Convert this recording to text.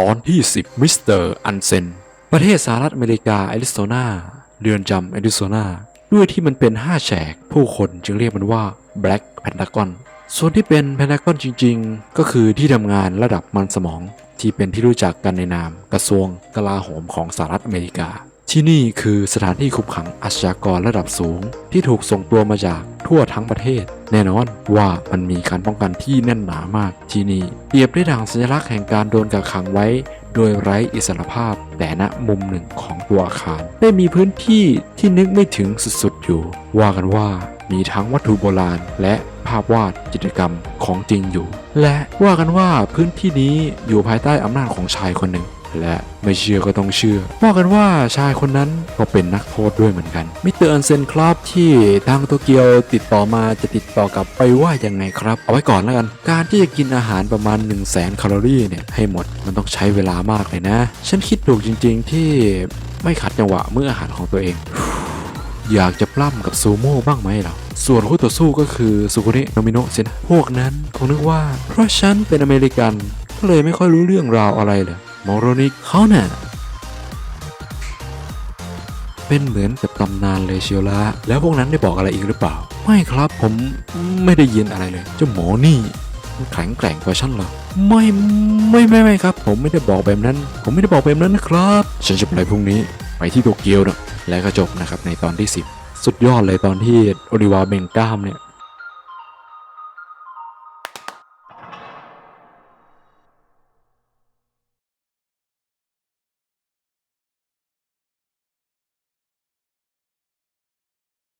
ตอนที่ 10 มิสเตอร์อันเซน ประเทศสหรัฐอเมริกาแอริโซนาเรือนจำแอริโซนาด้วยที่มันเป็น 5 แฉก ผู้คนจึงเรียกมันว่า Black Pentagon ส่วนที่เป็น Pentagon จริงๆ ก็คือที่ทำงานระดับมันสมอง ที่เป็นที่รู้จักกันในนามกระทรวงกลาโหมของสหรัฐอเมริกา ที่นี่คือสถานที่คุมขังอาชญากรระดับสูง ที่ถูกส่งตัวมาจากทั่วทั้งประเทศ แน่นอนว่ามันมีการป้องกันที่แน่นหนามากที่นี่เปรียบได้ดังสัญลักษณ์แห่งการโดนกักขังไว้ โดยไร้อิสรภาพแต่ณมุมหนึ่งของตัวอาคาร ได้มีพื้นที่ที่นึกไม่ถึงสุดๆอยู่ ว่ากันว่ามีทั้งวัตถุโบราณและภาพวาดจิตรกรรม ของจริงอยู่ และว่ากันว่าพื้นที่นี้อยู่ภายใต้อำนาจของชายคนหนึ่ง และไม่เชื่อก็ต้องเชื่อ ว่ากันว่าชายคนนั้นก็เป็นนักโทษด้วยเหมือนกัน มิสเตอร์อันเซนครับที่ทางโตเกียวติดต่อมาจะติดต่อกลับไปว่ายังไงครับ เอาไว้ก่อนแล้วกัน การที่จะกินอาหารประมาณ 1 0 0 0 0แสนแคลอรี่เนี่ยให้หมดมันต้องใช้เวลามากเลยนะ ฉันคิดถูกจริง ๆที่ไม่ขัดจังหวะมื้ออาหารของตัวเอง อยากจะปล้ำกับซูโม่บ้างไหมเราส่วนคู่ต่อสู้ก็คือสุกุเนะโนมิโนะสินะพวกนั้นคงนึกว่า เพราะฉันเป็นอเมริกันก็เลยไม่ค่อยรู้เรื่องราวอะไรเลยมอโรนิกเขาเน่ะเป็นเหมือนกับตำนานเลยเชียวละแล้วพวกนั้นได้บอกอะไรอีกหรือเปล่า ไม่ครับผมไม่ได้ยินอะไรเลย เจ้าหมอนี่มันแข็งแกร่งกว่าฉันหรอไม่ไม่ไม่ไม่ครับ ผมไม่ได้บอกแบบนั้น ผมไม่ได้บอกแบบนั้นนะครับ ฉันจะไปพรุ่งนี้ไปที่โตเกียวนะ และก็จบนะครับในตอนที่ 10 สุดยอดเลยตอนที่โอลิวาเบงก้ามเนี่ย